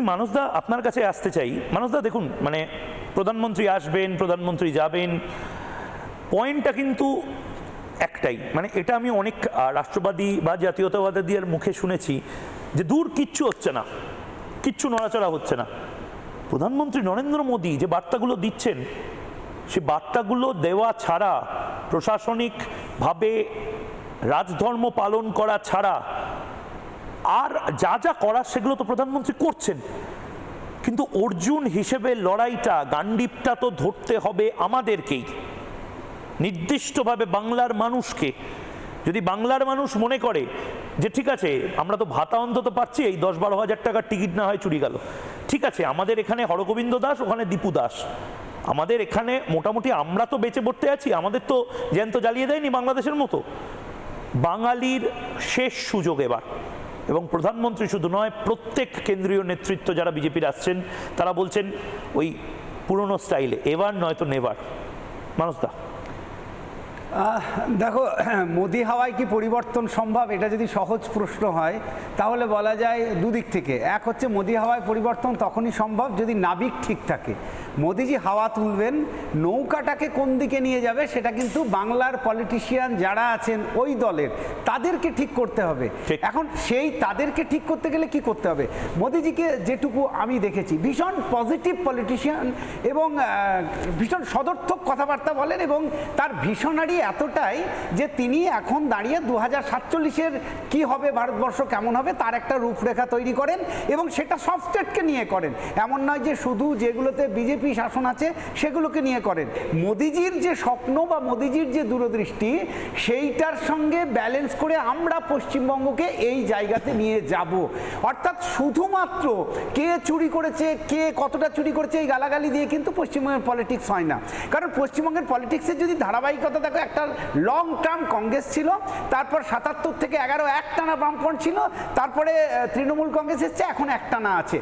আমি মানসদা আপনার কাছে আসতে চাই। মানসদা, দেখুন মানে প্রধানমন্ত্রী আসবেন, প্রধানমন্ত্রী যাবেন, পয়েন্টটা কিন্তু একটাই। মানে এটা আমি অনেক রাষ্ট্রবাদী বা জাতীয়তাবাদীদের মুখে শুনেছি যে দূর কিচ্ছু হচ্ছে না। কিচ্ছু নড়াচড়া হচ্ছে না। প্রধানমন্ত্রী নরেন্দ্র মোদী যে বার্তাগুলো দিচ্ছেন, সে বার্তাগুলো দেওয়া ছাড়া, প্রশাসনিকভাবে রাজধর্ম পালন করা ছাড়া আর যা যা করার সেগুলো তো প্রধানমন্ত্রী করছেন। কিন্তু অর্জুন হিসেবে লড়াইটা গান্ডিপটা তো ধরতে হবে আমাদেরকেই। নির্দিষ্টভাবে বাংলার মানুষকে। যদি বাংলার মানুষ মনে করে যে ঠিক আছে, আমরা তো ভাতা অন্তত পাচ্ছি, এই দশ বারো হাজার টাকার টিকিট না হয় চুরি গেল। ঠিক আছে, আমাদের এখানে হরগোবিন্দ দাস, ওখানে দীপু দাস। আমাদের এখানে মোটামুটি আমরা তো বেঁচে পড়তে আছি, আমাদের তো জ্যান্ত জ্বালিয়ে দেয়নি বাংলাদেশের মতো। বাঙালির শেষ সুযোগ এবার। এবং প্রধানমন্ত্রী শুধু নয়, প্রত্যেক কেন্দ্রীয় নেতৃত্ব যারা বিজেপির আসছেন, তারা বলছেন ওই পুরনো স্টাইলে, এবার নয়তো নেভার মানুষদা দেখো মোদি হাওয়ায় কি পরিবর্তন সম্ভব? এটা যদি সহজ প্রশ্ন হয় তাহলে বলা যায় দুদিক থেকে। এক হচ্ছে মোদি হাওয়ায় পরিবর্তন তখনই সম্ভব যদি নাবিক ঠিক থাকে। মোদিজি হাওয়া তুলবেন নৌকাটাকে কোন দিকে নিয়ে যাবে সেটা কিন্তু বাংলার পলিটিশিয়ান যারা আছেন ওই দলের তাদেরকে ঠিক করতে হবে। এখন সেই তাদেরকে ঠিক করতে গেলে কি করতে হবে? মোদিজিকে যেটুকু আমি দেখেছি ভীষণ পজিটিভ পলিটিশিয়ান এবং ভীষণ সদর্থক কথাবার্তা বলেন এবং তার ভীষণারি এতটাই যে তিনি এখন দাঁড়িয়ে দু হাজার সাতচল্লিশের কী হবে ভারতবর্ষ, কেমন হবে তার একটা রূপরেখা তৈরি করেন এবং সেটা সব স্টেটকে নিয়ে করেন। এমন নয় যে শুধু যেগুলোতে বিজেপি শাসন আছে সেগুলোকে নিয়ে করেন। মোদিজির যে স্বপ্ন বা মোদিজির যে দূরদৃষ্টি, সেইটার সঙ্গে ব্যালেন্স করে আমরা পশ্চিমবঙ্গকে এই জায়গাতে নিয়ে যাব। অর্থাৎ শুধুমাত্র কে চুরি করেছে, কে কতটা চুরি করেছে এই গালাগালি দিয়ে কিন্তু পশ্চিমবঙ্গের পলিটিক্স হয় না। কারণ পশ্চিমবঙ্গের পলিটিক্সের যদি ধারাবাহিকতা দেখো একটা লং টার্ম কংগ্রেস ছিল তারপর সাতাত্তর থেকে এগারো একটানা বামফ্রন্ট ছিল তারপরে তৃণমূল কংগ্রেস এসছে এখন একটানা আছে।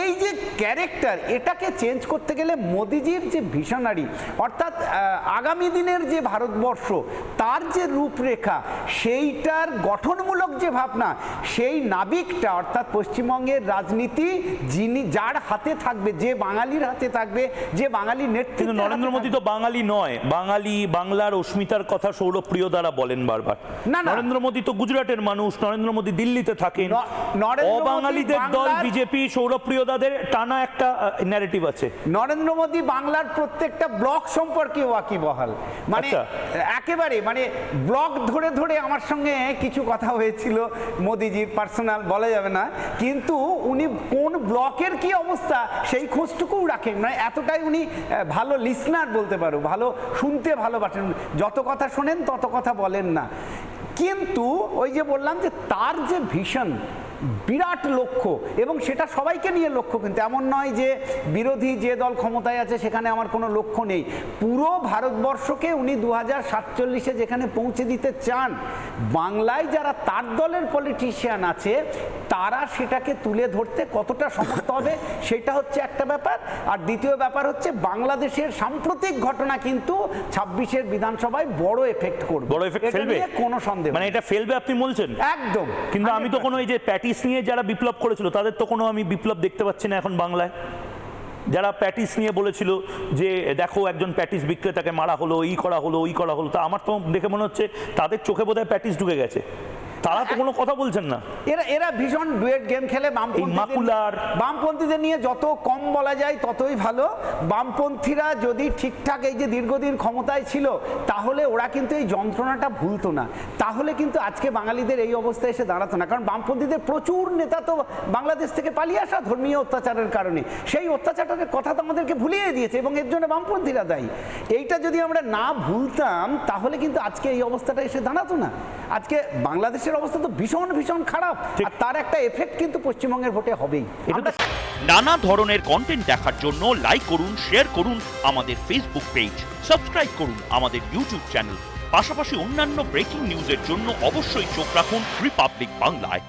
এই যে ক্যারেক্টার এটাকে চেঞ্জ করতে গেলে মোদিজির যে ভিশনারি অর্থাৎ আগামী দিনের যে ভারতবর্ষ তার যে রূপরেখা সেইটার গঠনমূলক যে ভাবনা সেই নাবিকটা অর্থাৎ পশ্চিমবঙ্গের রাজনীতি যিনি যার হাতে থাকবে যে বাঙালির হাতে থাকবে যে বাঙালি নেতৃত্ব নরেন্দ্র মোদী তো বাঙালি নয় বাঙালি বাংলার অস্মিতার কথা সৌরপ্রিয় দ্বারা বলেন বারবার। নরেন্দ্র মোদী তো গুজরাটের মানুষ নরেন্দ্র মোদী দিল্লিতে থাকেন। অবাঙালিদের দল বিজেপি সৌরপ্রিয় দাদের টানা একটা ন্যারেটিভ আছে। নরেন্দ্র মোদী বাংলার প্রত্যেকটা ব্লক সম্পর্কে ওয়াকিবহাল মানে আচ্ছা। একেবারে মানে ব্লক ধরে ধরে আমার সঙ্গে কিছু কথা হয়েছিল মোদিজির পার্সোনাল বলা যাবে না। কিন্তু উনি কোন ব্লকের কি অবস্থা সেই খোঁজটুকুও রাখেন। মানে এতটাই উনি ভালো লিসনার বলতে পারো ভালো শুনতে ভালোবাসেন। যত কথা শোনেন, তত কথা বলেন না। কিন্তু ওই যে বললাম যে তার যে ভীষণ বিরাট লক্ষ্য, এবং সেটা সবাইকে নিয়ে লক্ষ্য, কিন্তু এমন নয় যে বিরোধী যে দল ক্ষমতায় আছে সেখানে আমার কোনো লক্ষ্য নেই। পুরো ভারতবর্ষকে উনি দু হাজার সাতচল্লিশে যেখানে পৌঁছে দিতে চান, বাংলায় যারা তার দলের পলিটিশিয়ান আছে তারা সেটাকে তুলে ধরতে কতটা সমর্থ হবে সেটা হচ্ছে একটা ব্যাপার। আর দ্বিতীয় ব্যাপার হচ্ছে বাংলাদেশের সাম্প্রতিক ঘটনা কিন্তু ছাব্বিশের বিধানসভায় বড় এফেক্ট করবে। বড় এফেক্ট ফেলবে? কোনো সন্দেহ মানে এটা ফেলবে আপনি বলছেন? একদম। কিন্তু আমি তো কোনো এই যে প্যাটিস নিয়ে যারা বিপ্লব করেছিল তাদের তো কোনো আমি বিপ্লব দেখতে পাচ্ছি না এখন বাংলায়। যারা প্যাটিস নিয়ে বলেছিল যে দেখো একজন প্যাটিস বিক্রেতাকে মারা হলো এই করা হলো ওই করা হলো তা আমার তো দেখে মনে হচ্ছে তাদের চোখে বোধহয় প্যাটিস ঢুকে গেছে। তারা তো কোনো কথা বলছেন না। এরা এরা ভীষণ ডুয়েট গেম খেলে বামপন্থীদের মাকুলার- বামপন্থীদের নিয়ে যত কম বলা যায় ততই ভালো। বামপন্থীরা যদি ঠিকঠাক এই যে দীর্ঘদিন ক্ষমতায় ছিল তাহলে ওরা কিন্তু এই যন্ত্রণাটা ভুলতো না। তাহলে কিন্তু আজকে বাঙালিদের এই অবস্থায় এসে দাঁড়াতো না। কারণ বামপন্থীদের প্রচুর নেতা তো বাংলাদেশ থেকে পালিয়ে আসা ধর্মীয় অত্যাচারের কারণে। সেই অত্যাচারের কথা তো আমাদেরকে ভুলিয়ে দিয়েছে এবং এর জন্য বামপন্থীরা দায়ী। এইটা যদি আমরা না ভুলতাম তাহলে কিন্তু আজকে এই অবস্থাটা এসে দাঁড়াতো না। আজকে বাংলাদেশের অবস্থা তো ভীষণ ভীষণ খারাপ। আর তার একটা এফেক্ট কিন্তু পশ্চিমবঙ্গের ভোটে হবেই। নানা ধরনের কন্টেন্ট দেখার জন্য লাইক করুন শেয়ার করুন আমাদের ফেসবুক পেজ সাবস্ক্রাইব করুন আমাদের ইউটিউব চ্যানেল পাশাপাশি অন্যান্য ব্রেকিং নিউজের জন্য অবশ্যই চোখ রাখুন রিপাবলিক বাংলায়